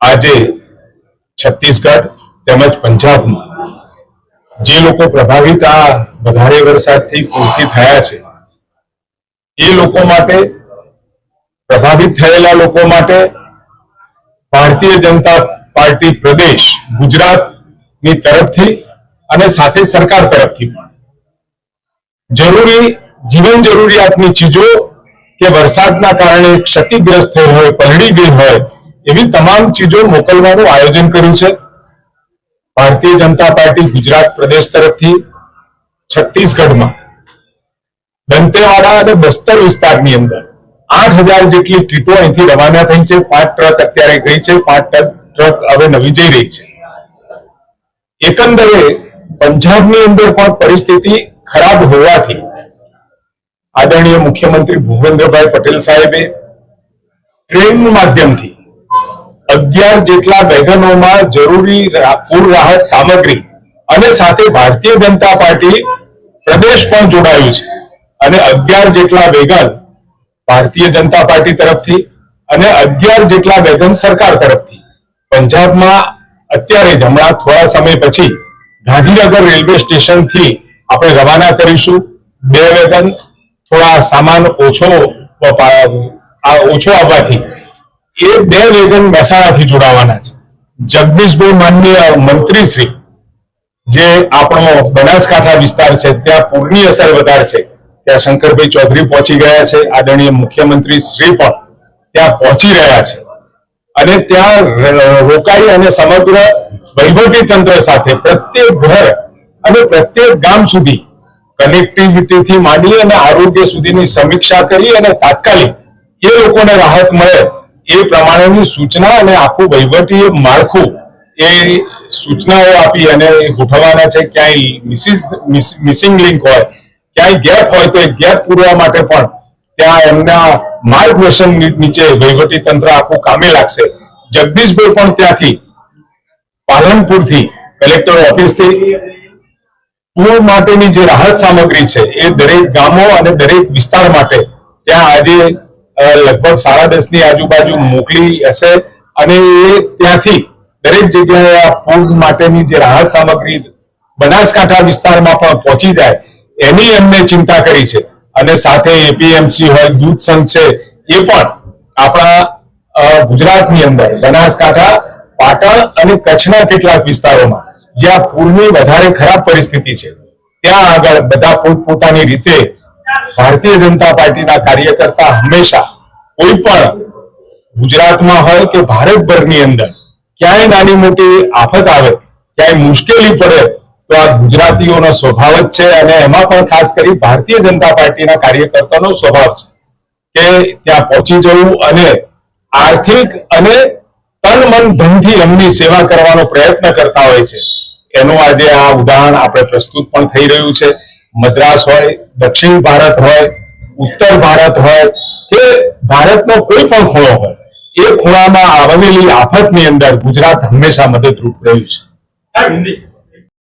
આજે છત્તીસગઢ તેમજ પંજાબમાં જે લોકો પ્રભાવિત આ વધારે વરસાદથી પૂરથી થયા છે, એ લોકો માટે, પ્રભાવિત થયેલા લોકો માટે ભારતીય જનતા પાર્ટી પ્રદેશ ગુજરાતની તરફથી અને સાથે સરકાર તરફથી પણ. જરૂરી, જીવન જરૂરિયાતની ચીજો કે વરસાદના કારણે ક્ષતિગ્રસ્ત થઈ હોય, પલળી ગઈ હોય એવી તમામ ચીજો મોકલવાનું આયોજન કર્યું છે. ભારતીય જનતા પાર્ટી ગુજરાત પ્રદેશ તરફથી છત્તીસગઢમાં દંતેવાડા અને બસ્તર વિસ્તારની અંદર આઠ હજાર જેટલી કીટો અહીંથી રવાના થઈ છે. પાંચ ટ્રક અત્યારે ગઈ છે. પાંચ ટ્રક હવે નવી જઈ રહી છે. એકંદરે પંજાબની અંદર પણ પરિસ્થિતિ ખરાબ હોવાથી આદરણીય મુખ્યમંત્રી ભૂપેન્દ્રભાઈ પટેલ સાહેબે ટ્રેન માધ્યમથી અગિયાર જેટલા વેગનોમાં જરૂરી પૂર રાહત સામગ્રી અને સાથે ભારતીય જનતા પાર્ટી પ્રદેશ પણ જોડાયું છે. અને અગિયાર જેટલા વેગન ભારતીય જનતા પાર્ટી તરફથી અને અગિયાર જેટલા વેગન સરકાર તરફથી પંજાબમાં અત્યારે જ હમણાં થોડા સમય પછી ગાંધીનગર રેલવે સ્ટેશનથી આપણે રવાના કરીશું. બે વેગન થોડા સામાન ઓછો ઓછો આવવાથી એ બે વેગન મહેસાણાથી જોડાવાના છે. જગદીશભાઈ માનનીય મંત્રી શ્રી જે આપણો બનાસકાંઠા વિસ્તાર છે, ત્યાં પૂરની અસર વધારે છે. ત્યાં શંકરભાઈ ચૌધરી પહોંચી ગયા છે, આદરણીય મુખ્યમંત્રી શ્રી પણ ત્યાં પહોંચી રહ્યા છે. અને ત્યાં રોકાઈ અને સમગ્ર વહીવટી તંત્ર સાથે પ્રત્યેક ઘર અને પ્રત્યેક ગામ સુધી કનેક્ટિવિટીથી માંડી અને આરોગ્ય સુધીની સમીક્ષા કરી અને તાત્કાલિક એ લોકોને રાહત મળે એ પ્રમાણેની સૂચના અને આખું વહીવટી માળખું એ સૂચનાઓ આપી અને ગોઠવવાના છે, ક્યાંય મિસિસ મિસિંગ લિંક હોય, ક્યાંય ગેપ હોય તો એ ગેપ પૂરવા માટે પણ ત્યાં એમના માર્ગદર્શન નીચે વહીવટી તંત્ર આખું કામે લાગશે. જગદીશભાઈ પણ ત્યાંથી પાલનપુરથી કલેક્ટર ઓફિસથી પૂર માટેની જે રાહત સામગ્રી છે, એ દરેક ગામો અને દરેક વિસ્તાર માટે ત્યાં આજે લગભગ સાડા દસની આજુબાજુ મોકલી હશે અને એ ત્યાંથી દરેક જગ્યાએ આ પૂર માટેની જે રાહત સામગ્રી બનાસકાંઠા વિસ્તારમાં પણ પહોંચી જાય, એની એમને ચિંતા કરી છે. અને સાથે એપીએમસી હોય, દૂધ સંઘ છે, એ પણ આપણા ગુજરાતની અંદર, બનાસકાંઠા, પાટણ અને કચ્છના કેટલાક વિસ્તારોમાં, જ્યાં પૂરની વધારે ખરાબ પરિસ્થિતિ છે. ત્યાં આગળ બધા પોતપોતાની રીતે ભારતીય જનતા પાર્ટીના કાર્યકર્તા હંમેશા કોઈ પણ ગુજરાતમાં હોય કે ભારતભરની અંદર ક્યાંય નાની મોટી આફત આવે, ક્યાંય મુશ્કેલી પડે, તો આ ગુજરાતીઓનો સ્વભાવ જ છે અને એમાં પણ ખાસ કરી ભારતીય જનતા પાર્ટીના કાર્યકર્તાનો સ્વભાવ છે કે ત્યાં પહોંચી જવું અને આર્થિક અને તન મન ધનથી એમની સેવા કરવાનો પ્રયત્ન કરતા હોય છે. એનું આજે આ ઉદાહરણ આપણે પ્રસ્તુત પણ થઈ રહ્યું છે. મદ્રાસ હોય, દક્ષિણ ભારત હોય, ઉત્તર ભારત હોય, કે ભારતનો કોઈ પણ ખૂણો હોય, એ ખૂણામાં આવેલી આફતની અંદર ગુજરાત હંમેશા મદદરૂપ રહ્યું છે.